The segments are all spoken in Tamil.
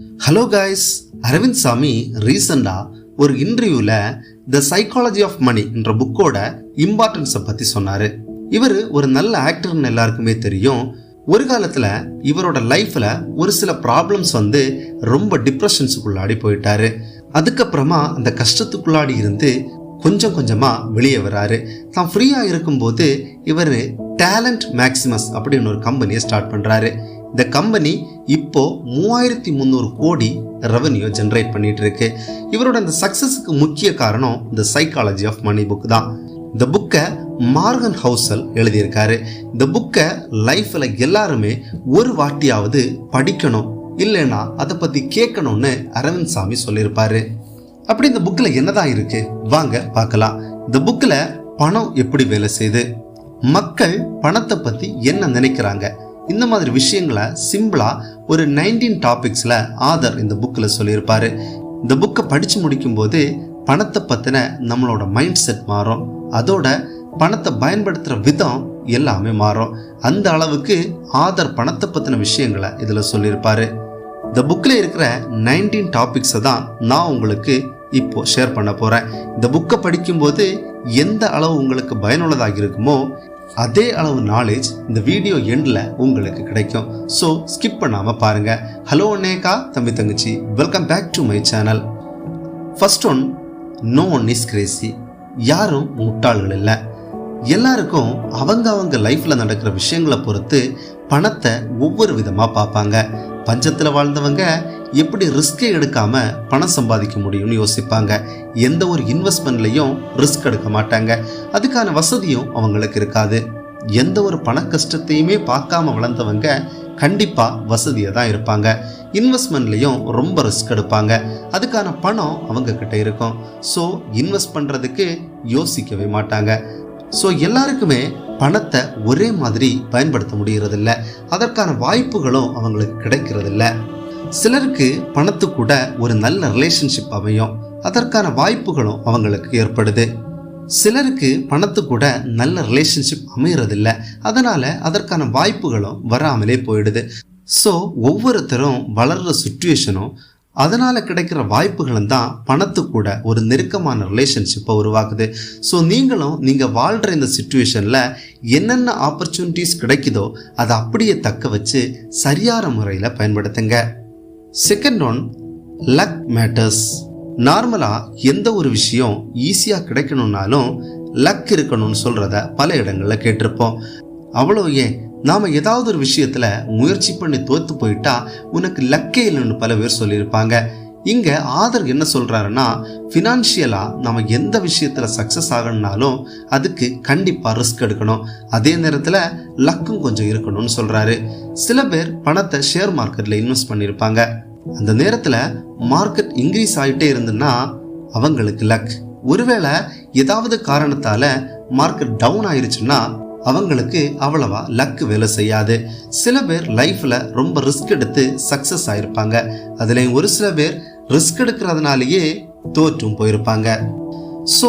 ஹலோ காய்ஸ் அரவிந்த் சாமி ரீசெண்டாக ஒரு இன்டர்வியூவில் த சைக்காலஜி ஆஃப் மணி என்ற புக்கோட இம்பார்ட்டன்ஸை பற்றி சொன்னார். இவர் ஒரு நல்ல ஆக்டர்னு எல்லாருக்குமே தெரியும். ஒரு காலத்தில் இவரோட லைஃப்பில் ஒரு சில ப்ராப்ளம்ஸ் வந்து ரொம்ப டிப்ரெஷன்ஸுக்குள்ளாடி போயிட்டாரு. அதுக்கப்புறமா அந்த கஷ்டத்துக்குள்ளாடி இருந்து கொஞ்சம் கொஞ்சமாக வெளியே வராரு. தான் ஃப்ரீயாக இருக்கும்போது இவர் டேலண்ட் மேக்ஸிமஸ் அப்படின்னு ஒரு கம்பெனியை ஸ்டார்ட் பண்ணுறாரு இந்த கம்பெனி இப்போ மூவாயிரத்தி முந்நூறு கோடி ரெவன்யூ ஜென்ரேட் பண்ணிட்டு இருக்கு இவரோட இந்த சக்சஸுக்கு முக்கிய காரணம் இந்த சைக்காலஜி ஆஃப் மணி புக் தான். இந்த புக்கை மார்கன் ஹவுசல் எழுதியிருக்காரு. இந்த புக்கை லைஃப்பில் எல்லாருமே ஒரு வாட்டியாவது படிக்கணும். இல்லைன்னா அதை பற்றி கேட்கணும்னு அரவிந்த் சாமி சொல்லியிருப்பாரு. அப்படி இந்த புக்கில் என்னதான் இருக்கு? வாங்க பார்க்கலாம். இந்த புக்கில் பணம் எப்படி வேலை செய்யுது மக்கள் பணத்தை பற்றி என்ன நினைக்கிறாங்க? இந்த மாதிரி விஷயங்களை சிம்பிளாக ஒரு நைன்டீன் டாபிக்ஸில் ஆதர் இந்த புக்கில் சொல்லியிருப்பார். இந்த புக்கை படிச்சு முடிக்கும்போது பணத்தை பற்றின நம்மளோட மைண்ட் செட் மாறும். அதோட பணத்தை பயன்படுத்துகிற விதம் எல்லாமே மாறும். அந்த அளவுக்கு ஆதர் பணத்தை பற்றின விஷயங்களை இதில் சொல்லியிருப்பார். இந்த புக்கில் இருக்கிற நைன்டீன் டாபிக்ஸை தான் நான் உங்களுக்கு இப்போ ஷேர் பண்ண போகிறேன் இந்த புக்கை படிக்கும்போது எந்த அளவு உங்களுக்கு பயனுள்ளதாக இருக்குமோ அதே அளவு நாலேஜ் இந்த வீடியோ எண்டில் உங்களுக்கு கிடைக்கும். ஸோ ஸ்கிப் பண்ணாமல் பாருங்கள் ஹலோ அண்ணேக்கா தம்பி தங்கச்சி. Welcome back to my channel first one no one is crazy யாரும் முட்டாள்கள் இல்லை. எல்லாருக்கும் அவங்க அவங்க லைஃப்பில் நடக்கிற விஷயங்களை பொறுத்து பணத்தை ஒவ்வொரு விதமாக பார்ப்பாங்க. பஞ்சத்தில் வாழ்ந்தவங்க எப்படி ரிஸ்கே எடுக்காம பணம் சம்பாதிக்க முடியும்னு யோசிப்பாங்க. எந்த ஒரு இன்வெஸ்ட்மெண்ட்லையும் ரிஸ்க் எடுக்க மாட்டாங்க. அதுக்கான வசதியும் அவங்களுக்கு இருக்காது. எந்த ஒரு பண கஷ்டத்தையுமே பார்க்காம வளர்ந்தவங்க கண்டிப்பாக வசதியாக தான் இருப்பாங்க. இன்வெஸ்ட்மெண்ட்லேயும் ரொம்ப ரிஸ்க் எடுப்பாங்க. அதுக்கான பணம் அவங்கக்கிட்ட இருக்கும். ஸோ இன்வெஸ்ட் பண்ணுறதுக்கு யோசிக்கவே மாட்டாங்க. ஸோ எல்லாருக்குமே பணத்தை ஒரே மாதிரி பயன்படுத்த முடியறதில்ல. அதற்கான வாய்ப்புகளும் அவங்களுக்கு கிடைக்கிறதில்ல. சிலருக்கு பணத்து கூட ஒரு நல்ல ரிலேஷன்ஷிப் அமையும். அதற்கான வாய்ப்புகளும் அவங்களுக்கு ஏற்படுது. சிலருக்கு பணத்து கூட நல்ல ரிலேஷன்ஷிப் அமையறதில்ல. அதனால அதற்கான வாய்ப்புகளும் வராமலே போயிடுது. ஸோ ஒவ்வொருத்தரும் வளர்கிற சுச்சுவேஷனும் அதனால் கிடைக்கிற வாய்ப்புகளும் தான் பணத்து கூட ஒரு நெருக்கமான ரிலேஷன்ஷிப்பை உருவாக்குது. ஸோ நீங்களும் நீங்கள் வாழ்கிற இந்த சுச்சுவேஷனில் என்னென்ன ஆப்பர்ச்சுனிட்டிஸ் கிடைக்குதோ அதை அப்படியே தக்க வச்சு சரியான முறையில் பயன்படுத்துங்க. செகண்ட் ஒன் லக் மேட்டர்ஸ் நார்மலாக எந்த ஒரு விஷயம் ஈஸியாக கிடைக்கணும்னாலும் லக் இருக்கணும்னு சொல்கிறத பல இடங்களில் கேட்டிருப்போம். அவ்வளோ ஏன்? நாம் ஏதாவது ஒரு விஷயத்தில் முயற்சி பண்ணி தோற்று போயிட்டா உனக்கு லக்கே இல்லைன்னு பல பேர் சொல்லியிருப்பாங்க. இங்கே ஆதர் என்ன சொல்கிறாருன்னா ஃபினான்ஷியலாக நம்ம எந்த விஷயத்தில் சக்ஸஸ் ஆகணும்னாலும் அதுக்கு கண்டிப்பாக ரிஸ்க் எடுக்கணும். அதே நேரத்தில் லக்கும் கொஞ்சம் இருக்கணும்னு சொல்கிறாரு சில பேர் பணத்தை ஷேர் மார்க்கெட்டில் இன்வெஸ்ட் பண்ணியிருப்பாங்க அந்த நேரத்தில் மார்க்கெட் இன்க்ரீஸ் ஆகிட்டே இருந்துன்னா அவங்களுக்கு லக் ஒருவேளை ஏதாவது காரணத்தால மார்க்கெட் டவுன் ஆயிருச்சுன்னா அவங்களுக்கு அவ்வளவா லக் வேலை செய்யாது. சில பேர் லைஃப்ல ரொம்ப ரிஸ்க் எடுத்து சக்சஸ் ஆயிருப்பாங்க. அதுலேயும் ஒரு சில பேர் ரிஸ்க் எடுக்கிறதுனாலயே தோற்றும் போயிருப்பாங்க. ஸோ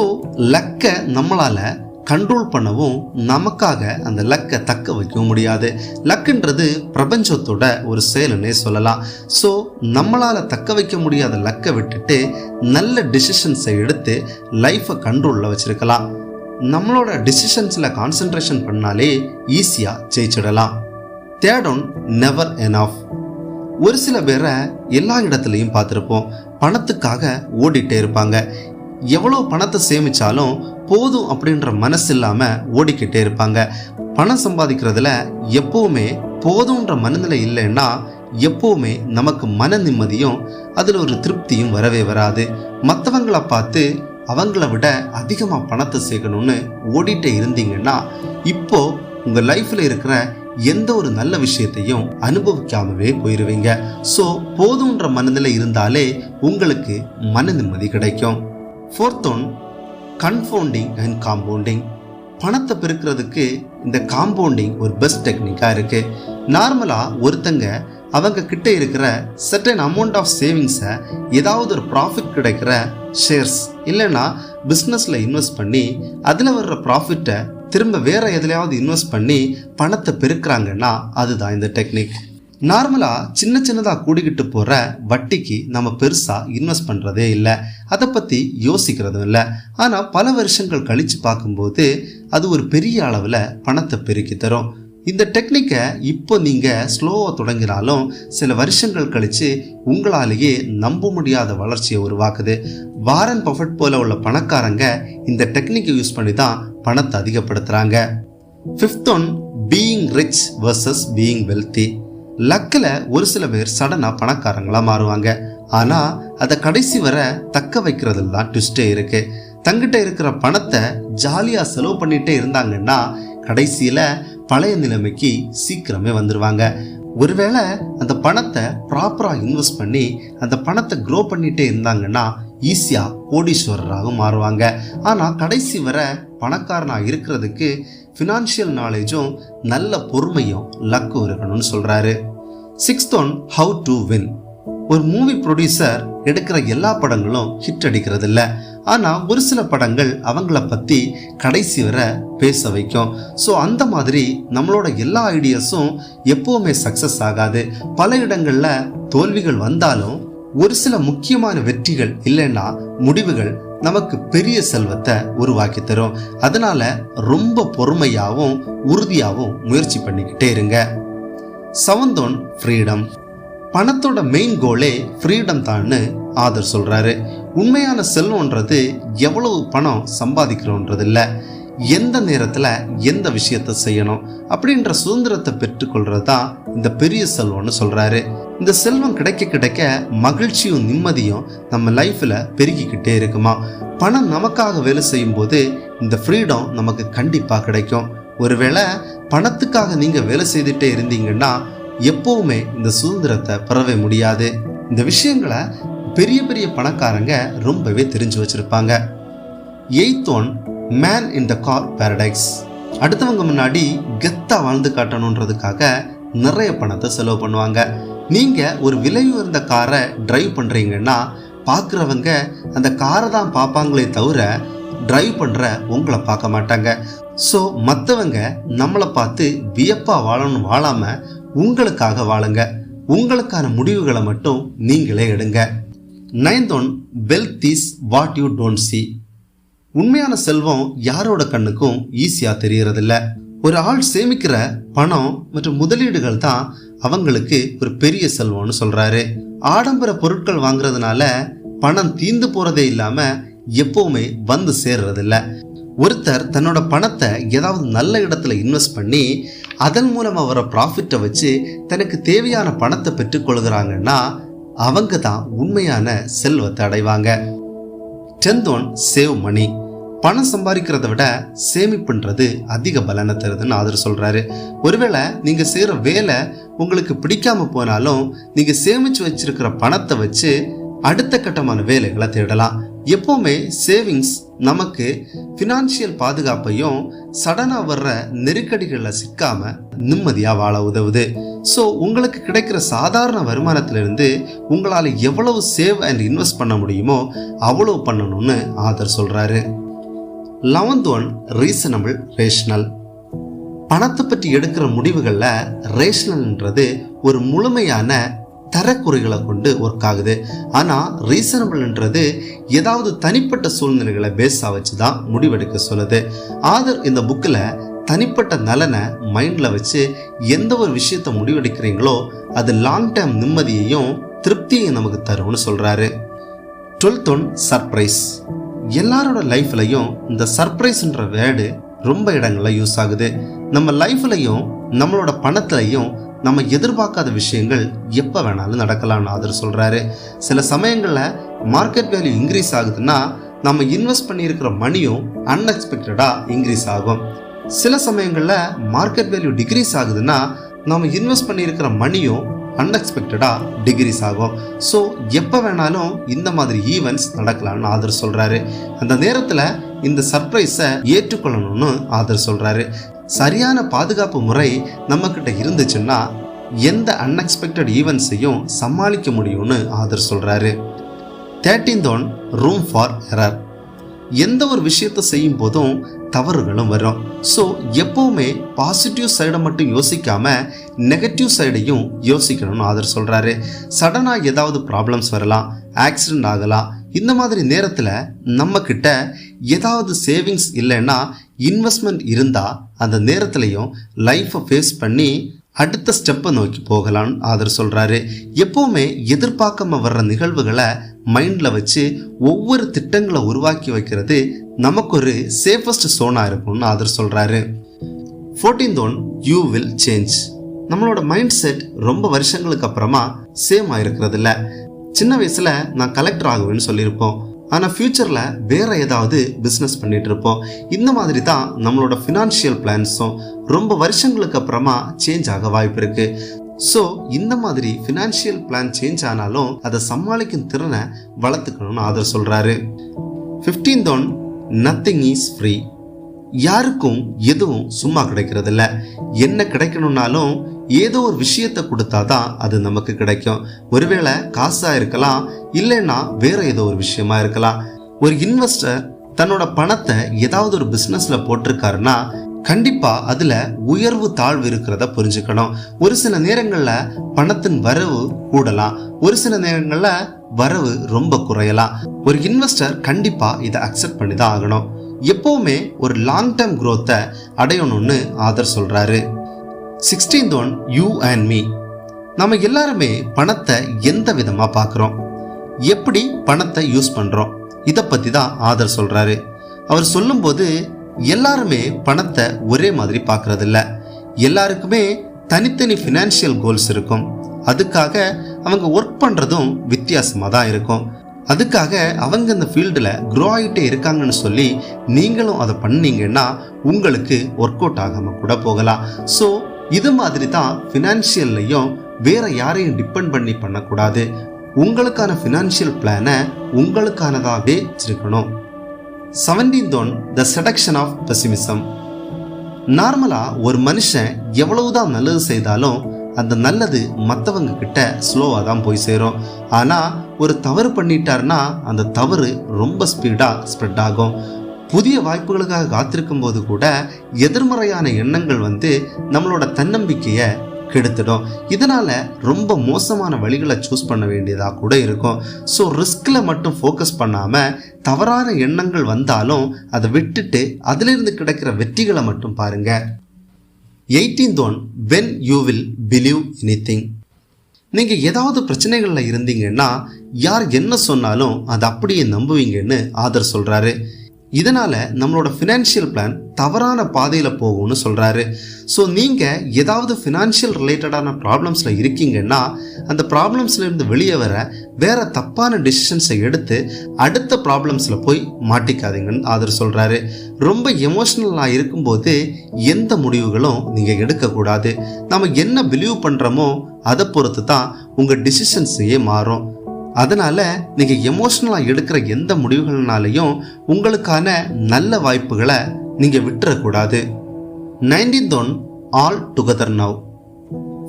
லக்கை நம்மளால் கண்ட்ரோல் பண்ணவும் நமக்காக அந்த லக்கை தக்க வைக்கவும் முடியாது. லக்குன்றது பிரபஞ்சத்தோட ஒரு செயலுன்னே சொல்லலாம். ஸோ நம்மளால் தக்க வைக்க முடியாத லக்கை விட்டுட்டு நல்ல டிசிஷன்ஸை எடுத்து லைஃப்பை கண்ட்ரோலில் வச்சுருக்கலாம். நம்மளோட டிசிஷன்ஸில் கான்சென்ட்ரேஷன் பண்ணாலே ஈஸியாக ஜெயிச்சிடலாம். தேர்ட் ஒன் நெவர் எனாஃப் ஒரு சில பேரை எல்லா இடத்துலையும் பார்த்துருப்போம். பணத்துக்காக ஓடிட்டே இருப்பாங்க. எவ்வளோ பணத்தை சேமித்தாலும் போதும் அப்படின்ற மனசு இல்லாமல் ஓடிக்கிட்டே இருப்பாங்க. பணம் சம்பாதிக்கிறதுல எப்போவுமே போதுன்ற மனநிலை இல்லைன்னா எப்போவுமே நமக்கு மன நிம்மதியும் அதில் ஒரு திருப்தியும் வரவே வராது. மற்றவங்களை பார்த்து அவங்கள விட அதிகமாக பணத்தை சேர்க்கணும்னு ஓடிட்டே இருந்தீங்கன்னா இப்போ உங்கள் லைஃப்பில் இருக்கிற எந்த ஒரு நல்ல விஷயத்தையும் அனுபவிக்காமவே போயிருவீங்க. ஸோ போதுன்ற மனநிலை இருந்தாலே உங்களுக்கு மன நிம்மதி கிடைக்கும். Fourth one confounding and compounding பணத்தை பெருக்கிறதுக்கு இந்த காம்பவுண்டிங் ஒரு பெஸ்ட் டெக்னிக்காக இருக்குது நார்மலாக ஒருத்தங்க அவங்க கிட்ட இருக்கிற சர்டன் அமௌண்ட் ஆஃப் சேவிங்ஸை ஏதாவது ஒரு ப்ராஃபிட் கிடைக்கிற ஷேர்ஸ் இல்லைன்னா பிஸ்னஸில் இன்வெஸ்ட் பண்ணி அதில் வர்ற ப்ராஃபிட்டை திரும்ப வேற எதுலையாவது இன்வெஸ்ட் பண்ணி பணத்தை பெருக்கிறாங்கன்னா அதுதான் இந்த டெக்னிக் நார்மலாக சின்ன சின்னதாக கூடிக்கிட்டு போகிற வட்டிக்கு நம்ம பெருசாக இன்வெஸ்ட் பண்ணுறதே இல்லை. அதை பற்றி யோசிக்கிறதும் இல்லை. ஆனால் பல வருஷங்கள் கழித்து பார்க்கும்போது அது ஒரு பெரிய அளவில் பணத்தை பெருக்கி தரும். இந்த டெக்னிக்கை இப்போ நீங்கள் ஸ்லோவாக தொடங்கினாலும் சில வருஷங்கள் கழித்து உங்களாலேயே நம்ப முடியாத வளர்ச்சியை உருவாக்குது. வாரன் பஃபட் போல உள்ள பணக்காரங்க இந்த டெக்னிக்கை யூஸ் பண்ணி தான் பணத்தை அதிகப்படுத்துகிறாங்க fifth one being rich versus being wealthy லக்கில் ஒரு சில பேர் சடனாக பணக்காரங்களாக மாறுவாங்க. ஆனால் அதை கடைசி வரை தக்க வைக்கிறதுல தான் ட்விஸ்டே இருக்கு. தங்கிட்ட இருக்கிற பணத்தை ஜாலியாக செலவு பண்ணிட்டே இருந்தாங்கன்னா கடைசியில் பழைய நிலைமைக்கு சீக்கிரமே வந்துடுவாங்க ஒருவேளை அந்த பணத்தை ப்ராப்பராக இன்வெஸ்ட் பண்ணி அந்த பணத்தை க்ரோ பண்ணிகிட்டே இருந்தாங்கன்னா ஈஸியாக கோடீஸ்வரராக மாறுவாங்க. ஆனால் கடைசி வர பணக்காரனாக இருக்கிறதுக்கு ஃபினான்ஷியல் நாலேஜும் நல்ல பொறுமையும் லக்கும் இருக்கணும்னு சொல்கிறாரு sixth one how to win ஒரு மூவி ப்ரொடியூசர் எடுக்கிற எல்லா படங்களும் ஹிட் அடிக்கிறது இல்லை. ஆனால் ஒரு சில படங்கள் அவங்கள பற்றி கடைசி வர பேச வைக்கும். ஸோ அந்த மாதிரி நம்மளோட எல்லா ஐடியாஸும் எப்போவுமே சக்சஸ் ஆகாது. பல இடங்களில் தோல்விகள் வந்தாலும் ஒரு சில முக்கியமான வெற்றிகள் இல்லைன்னா முடிவுகள் நமக்கு பெரிய செல்வத்தை உருவாக்கி தரும். அதனால ரொம்ப பொறுமையாகவும் உறுதியாகவும் முயற்சி பண்ணிக்கிட்டே இருங்க. சவந்தோன் ஃப்ரீடம் பணத்தோட மெயின் கோலே ஃப்ரீடம் தான்னு ஆதர் சொல்றாரு. உண்மையான செல்வன்றது எவ்வளவு பணம் சம்பாதிக்கிறோன்றது இல்லை எந்த நேரத்தில் எந்த விஷயத்தை செய்யணும் அப்படின்ற சுதந்திரத்தை பெற்றுக்கொள்றது தான் இந்த பெரிய செல்வம்னு சொல்கிறாரு இந்த செல்வம் கிடைக்க கிடைக்க மகிழ்ச்சியும் நிம்மதியும் நம்ம லைஃப்பில் பெருகிக்கிட்டே இருக்குமா? பணம் நமக்காக வேலை செய்யும் போது இந்த ஃப்ரீடம் நமக்கு கண்டிப்பாக கிடைக்கும். ஒருவேளை பணத்துக்காக நீங்கள் வேலை செய்துட்டே இருந்தீங்கன்னா எப்போவுமே இந்த சுதந்திரத்தை பெறவே முடியாது. இந்த விஷயங்களை பெரிய பெரிய பணக்காரங்க ரொம்பவே தெரிஞ்சு வச்சிருப்பாங்க. Eighth one man in the car paradise அடுத்தவங்க முன்னாடி கெத்தா வாழ்ந்து காட்டணுன்றதுக்காக நிறைய பணத்தை செலவு பண்ணுவாங்க. நீங்க ஒரு விலை உயர்ந்த காரை டிரைவ் பண்றீங்கன்னா பார்க்குறவங்க அந்த காரை தான் பார்ப்பாங்களே தவிர டிரைவ் பண்ணுற உங்களை பார்க்க மாட்டாங்க. ஸோ மற்றவங்க நம்மளை பார்த்து வியப்பாக வாழணும் வாழாமல் உங்களுக்காக வாழுங்க. உங்களுக்கான முடிவுகளை மட்டும் நீங்களே எடுங்க. Ninth one wealth is what you don't see உண்மையான செல்வம் யாரோட கண்ணுக்கும் ஈஸியா தெரியறதில்ல. ஒரு ஆள் சேமிக்கிற பணம் மற்றும் முதலீடுகள் தான் அவங்களுக்கு ஒரு பெரிய செல்வம்னு சொல்றாரு. ஆடம்பர பொருட்கள் வாங்குறதுனால பணம் தீந்து போறதே இல்லாம எப்பவுமே வந்து சேர்றதில்ல. ஒருத்தர் தன்னோட பணத்தை ஏதாவது நல்ல இடத்துல இன்வெஸ்ட் பண்ணி அதன் மூலமாக வர ப்ராஃபிட்டை வச்சு தனக்கு தேவையான பணத்தை பெற்றுக்கொள்கிறாங்கன்னா அவங்க தான் உண்மையான செல்வத்தை அடைவாங்க. டென்த் ஒன் சேவ் மணி பணம் சம்பாதிக்கிறத விட சேமிப்புன்றது அதிக பலனை தருதுன்னு ஆதர் சொல்றாரு. ஒருவேளை நீங்க செய்யற வேலை உங்களுக்கு பிடிக்காம போனாலும் நீங்க சேமிச்சு வச்சிருக்கிற பணத்தை வச்சு அடுத்த கட்டமான வேலைகளை தேடலாம். எப்போவுமே சேவிங்ஸ் நமக்கு ஃபினான்ஷியல் பாதுகாப்பையும் சடனாக வர்ற நெருக்கடிகளில் சிக்காம நிம்மதியாக வாழ உதவுது. ஸோ உங்களுக்கு கிடைக்கிற சாதாரண வருமானத்திலிருந்து உங்களால் எவ்வளவு சேவ் அண்ட் இன்வெஸ்ட் பண்ண முடியுமோ அவ்வளவு பண்ணணும்னு ஆதர் சொல்கிறாரு லெவன்த் ஒன் ரீசனபிள் ரேஷனல் பணத்தை பற்றி எடுக்கிற முடிவுகளில் ரேஷனல்ன்றது ஒரு முழுமையான தரக்குறைகளை கொண்டு ஒர்க் ஆகுது. ஆனால் ரீசனபிள்ன்றது ஏதாவது தனிப்பட்ட சூழ்நிலைகளை பேஸாக வச்சு தான் முடிவெடுக்க சொல்லுது. ஆதர் இந்த புக்கில் தனிப்பட்ட நலனை மைண்டில் வச்சு எந்த ஒரு விஷயத்தை முடிவெடுக்கிறீங்களோ அது லாங் டேர்ம் நிம்மதியையும் திருப்தியையும் நமக்கு தரும்னு சொல்கிறாரு டுவெல்த் ஒன் சர்ப்ரைஸ் எல்லாரோட லைஃப்லையும் இந்த சர்ப்ரைஸ்ன்ற வேர்டு ரொம்ப இடங்கள்ல யூஸ் ஆகுது. நம்ம லைஃப்லையும் நம்மளோட பணத்துலையும் நம்ம எதிர்பார்க்காத விஷயங்கள் எப்போ வேணாலும் நடக்கலாம்னு ஆதர் சொல்கிறாரு சில சமயங்களில் மார்க்கெட் வேல்யூ இன்க்ரீஸ் ஆகுதுன்னா நம்ம இன்வெஸ்ட் பண்ணியிருக்கிற மணியும் அன்எக்ஸ்பெக்டடாக இன்க்ரீஸ் ஆகும். சில சமயங்களில் மார்க்கெட் வேல்யூ டிக்ரீஸ் ஆகுதுன்னா நம்ம இன்வெஸ்ட் பண்ணியிருக்கிற மணியும் அன்எக்ஸ்பெக்டடாக டிகிரிஸ் ஆகும். ஸோ எப்போ வேணாலும் இந்த மாதிரி ஈவெண்ட்ஸ் நடக்கலாம்னு ஆதர் சொல்கிறாரு அந்த நேரத்தில் இந்த சர்ப்ரைஸை ஏற்றுக்கொள்ளணும்னு ஆதர் சொல்கிறாரு சரியான பாதுகாப்பு முறை நம்மக்கிட்ட இருந்துச்சுன்னா எந்த அன்எக்ஸ்பெக்டட் ஈவெண்ட்ஸையும் சமாளிக்க முடியும்னு ஆதர் சொல்கிறாரு thirteen one room for error எந்த ஒரு விஷயத்தை செய்யும் போதும் தவறுகளும் வரும். ஸோ எப்போவுமே பாசிட்டிவ் சைடை மட்டும் யோசிக்காம நெகட்டிவ் சைடையும் யோசிக்கணும்னு ஆதர் சொல்கிறாரு சடனாக ஏதாவது ப்ராப்ளம்ஸ் வரலாம் ஆக்சிடென்ட் ஆகலாம் இந்த மாதிரி நேரத்தில் நம்மக்கிட்ட ஏதாவது சேவிங்ஸ் இல்லைன்னா இன்வெஸ்ட்மெண்ட் இருந்தால் அந்த நேரத்துலையும் லைஃப்பை ஃபேஸ் பண்ணி அடுத்த ஸ்டெப்பை நோக்கி போகலான்னு ஆதர் சொல்கிறாரு எப்போவுமே எதிர்பார்க்காம வர்ற நிகழ்வுகளை மைண்டில் வச்சு ஒவ்வொரு திட்டங்களை உருவாக்கி வைக்கிறது நமக்கு ஒரு சேஃபஸ்ட் சோனாக இருக்கும்னு ஆதர் சொல்கிறாரு fourteenth one you will change நம்மளோட மைண்ட் செட் ரொம்ப வருஷங்களுக்கு அப்புறமா சேம் ஆயிருக்கிறது இல்லை சின்ன வயசில் நான் கலெக்டர் ஆகுவேன்னு சொல்லியிருப்போம். ஆனால் ஃப்யூச்சரில் வேறு ஏதாவது பிஸ்னஸ் பண்ணிகிட்டு இருப்போம் இந்த மாதிரி தான் நம்மளோட ஃபினான்ஷியல் பிளான்ஸும் ரொம்ப வருஷங்களுக்கு அப்புறமா சேஞ்ச் ஆக வாய்ப்பு இருக்குது ஸோ இந்த மாதிரி ஃபினான்ஷியல் பிளான் சேஞ்ச் ஆனாலும் அதை சமாளிக்கும் திறனை வளர்த்துக்கணும்னு ஆதர் சொல்கிறாரு fifteenth one nothing is free யாருக்கும் எதுவும் சும்மா கிடைக்கிறதில்ல. என்ன கிடைக்கணும்னாலும் ஏதோ ஒரு விஷயத்தை கொடுத்தாதான் அது நமக்கு கிடைக்கும். ஒருவேளை காசாக இருக்கலாம் இல்லைன்னா வேற ஏதோ ஒரு விஷயமா இருக்கலாம். ஒரு இன்வெஸ்டர் தன்னோட பணத்தை ஏதாவது ஒரு பிஸ்னஸில் போட்டிருக்காருன்னா கண்டிப்பா அதுல உயர்வு தாழ்வு இருக்கிறத புரிஞ்சுக்கணும். ஒரு சில நேரங்கள்ல பணத்தின் வரவு கூடலாம். ஒரு சில நேரங்கள்ல வரவு ரொம்ப குறையலாம். ஒரு இன்வெஸ்டர் கண்டிப்பா இதை அக்செப்ட் பண்ணி தான் ஆகணும். எப்பவுமே ஒரு லாங் டேர்ம் குரோத்தை அடையணும்னு ஆதர் சொல்றாரு. Sixteenth one you and me நம்ம எல்லாருமே பணத்தை எந்த விதமா பார்க்குறோம் எப்படி பணத்தை யூஸ் பண்றோம்? இதை பத்தி தான் ஆதர் சொல்றாரு. அவர் சொல்லும்போது எல்லாருமே பணத்தை ஒரே மாதிரி பார்க்கறது இல்ல எல்லாருக்குமே தனித்தனி ஃபினான்ஷியல் கோல்ஸ் இருக்கும். அதுக்காக அவங்க ஒர்க் பண்றதும் வித்தியாசமாக தான் இருக்கும். அதுக்காக அவங்க இந்த ஃபீல்டில் க்ரோ ஆகிட்டே இருக்காங்கன்னு சொல்லி நீங்களும் அதை பண்ணீங்கன்னா உங்களுக்கு ஒர்க் அவுட் ஆகாமல் கூட போகலாம். ஸோ இது மாதிரி தான் ஃபினான்ஷியல்லையும் வேற யாரையும் டிபெண்ட் பண்ணி பண்ணக்கூடாது. உங்களுக்கான ஃபினான்ஷியல் பிளானை உங்களுக்கானதாகவே வச்சிருக்கணும். Seventeenth one the seduction of pessimism நார்மலாக ஒரு மனுஷன் எவ்வளவுதான் நல்லது செய்தாலும் அந்த நல்லது மற்றவங்க கிட்ட ஸ்லோவாக தான் போய் சேரும். ஆனால் ஒரு தவறு பண்ணிட்டாருன்னா அந்த தவறு ரொம்ப ஸ்பீடாக ஸ்ப்ரெட் ஆகும். புதிய வாய்ப்புகளுக்காக காத்திருக்கும் போது கூட எதிர்மறையான எண்ணங்கள் வந்து நம்மளோட தன்னம்பிக்கையை கெடுத்துடும். இதனால் ரொம்ப மோசமான வழிகளை சூஸ் பண்ண வேண்டியதாக கூட இருக்கும். ஸோ ரிஸ்கில் மட்டும் ஃபோக்கஸ் பண்ணாமல் தவறான எண்ணங்கள் வந்தாலும் அதை விட்டுட்டு அதிலிருந்து கிடைக்கிற வெற்றிகளை மட்டும் பாருங்கள் eighteenth one when you will believe anything நீங்கள் ஏதாவது பிரச்சனைகளில் இருந்தீங்கன்னா யார் என்ன சொன்னாலும் அதை அப்படியே நம்புவீங்கன்னு ஆதர் சொல்கிறாரு இதனால் நம்மளோட ஃபினான்ஷியல் பிளான் தவறான பாதையில் போகும்னு சொல்கிறாரு ஸோ நீங்கள் ஏதாவது ஃபினான்ஷியல் ரிலேட்டடான ப்ராப்ளம்ஸில் இருக்கீங்கன்னா அந்த ப்ராப்ளம்ஸ்லேருந்து வெளியே வர வேற தப்பான டிசிஷன்ஸை எடுத்து அடுத்த ப்ராப்ளம்ஸில் போய் மாட்டிக்காதீங்கன்னு ஆதர் சொல்கிறாரு ரொம்ப எமோஷ்னலாக இருக்கும்போது எந்த முடிவுகளும் நீங்கள் எடுக்கக்கூடாது. நம்ம என்ன பிலீவ் பண்ணுறோமோ அதை பொறுத்து தான் உங்கள் டிசிஷன்ஸையே மாறும். அதனால நீங்க எமோஷனலா எடுக்கிற எந்த முடிவுகள்னாலையும் உங்களுக்கான நல்ல வாய்ப்புகளை நீங்க விட்டுறக்கூடாது. Nineteenth one all together now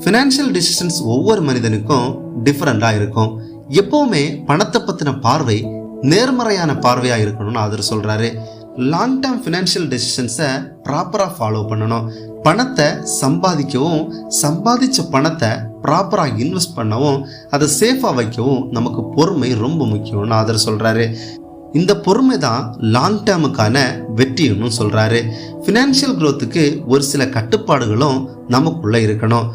financial decisions ஒவ்வொரு மனிதனுக்கும் டிஃப்ரெண்டாக இருக்கும். எப்போவுமே பணத்தை பற்றின பார்வை நேர்மறையான பார்வையாக இருக்கணும்னு அவர் சொல்கிறாரு லாங் டேர்ம் ஃபினான்ஷியல் டெசிஷன்ஸை ப்ராப்பராக ஃபாலோ பண்ணணும். பணத்தை சம்பாதிக்கவும் சம்பாதிச்ச பணத்தை ப்ராப்பராக இன்வெஸ்ட் பண்ணவும் அதை சேஃபாக வைக்கவும் நமக்கு பொறுமை ரொம்ப முக்கியம்னு ஆதர் சொல்கிறாரு இந்த பொறுமை தான் லாங் டேர்முக்கான வெற்றின்னு சொல்கிறாரு ஃபினான்ஷியல் க்ரோத்துக்கு ஒரு சில கட்டுப்பாடுகளும் நமக்குள்ளே இருக்கணும்.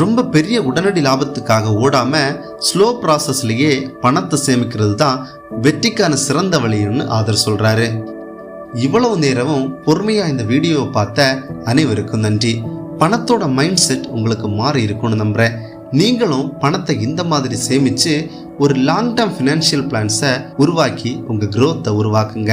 ரொம்ப பெரிய உடனடி லாபத்துக்காக ஓடாமல் ஸ்லோ ப்ராசஸ்லேயே பணத்தை சேமிக்கிறது தான் வெற்றிக்கான சிறந்த வழின்னு ஆதர் சொல்கிறாரு இவ்வளவு நேரமும் பொறுமையாக இந்த வீடியோவை பார்த்த அனைவருக்கும் நன்றி. பணத்தோட மைண்ட் செட் உங்களுக்கு மாறி இருக்கும்னு நம்புகிறேன் நீங்களும் பணத்தை இந்த மாதிரி சேமித்து ஒரு லாங் டேர்ம் ஃபினான்ஷியல் பிளான்ஸை உருவாக்கி உங்கள் க்ரோத்தை உருவாக்குங்க.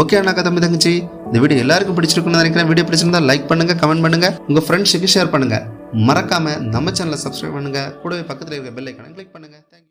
ஓகே அண்ணா கதை தங்கச்சி இந்த வீடியோ எல்லாருக்கும் பிடிச்சிருக்குன்னு நினைக்கிறேன். வீடியோ பிடிச்சிருந்தா லைக் பண்ணுங்கள் கமெண்ட் பண்ணுங்கள் உங்கள் ஃப்ரெண்ட்ஸுக்கு ஷேர் பண்ணுங்கள் மறக்காமல் நம்ம சேனலை சப்ஸ்கிரைப் பண்ணுங்கள் கூடவே பக்கத்தில் இருக்க பெல் ஐக்கனை கிளிக் பண்ணுங்க. தேங்க்யூ